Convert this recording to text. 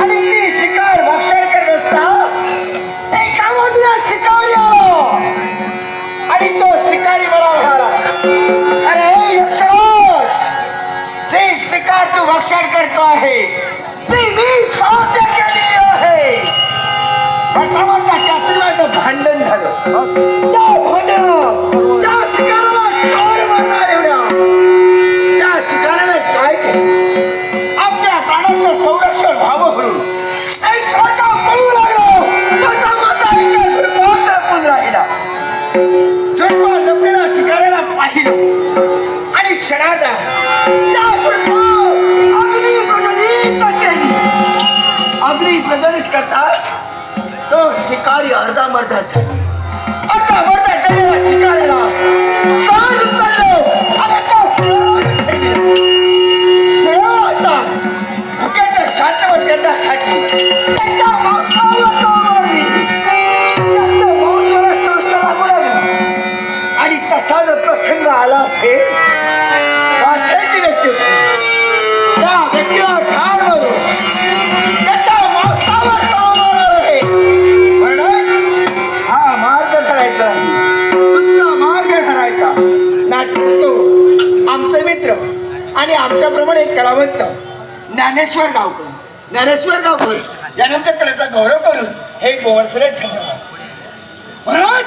आणि ती शिकार भक्षण करत असता एका शिकारी आलो आणि तो शिकारी मला म्हणाला अरे यक्षराज ते शिकार तू भक्षण करतो आहे ती मी साध्य केलेली आहे. म्हणता म्हणता माझं भांडण झालं. त्या आणि क्षणाचा त्या अग्नी प्रज्वलित केली अग्नी प्रज्वलित तो शिकारी अर्धा मर्धा अर्धा मर्धा झालेला शिकाऱ्याला. सहज उचललो आणि तो होता भुक्याच्या शांतवर आणि तसा जर प्रसंग आला असेल वाचायची व्यक्ती असेल. त्या व्यक्तीला ठार मारून त्याच्या मांसावर तो मारणार आहे. म्हणून हा मार्ग धरायचा नाही. दुसरा मार्ग धरायचा नाट्यस्तो आमचे मित्र आणि आमच्याप्रमाणे एक कलावंत ज्ञानेश्वर गावकर. ज्ञानेश्वर गावकर यांच्या कलेचा गौरव करून हे पोवणसरे ठेवणार म्हणून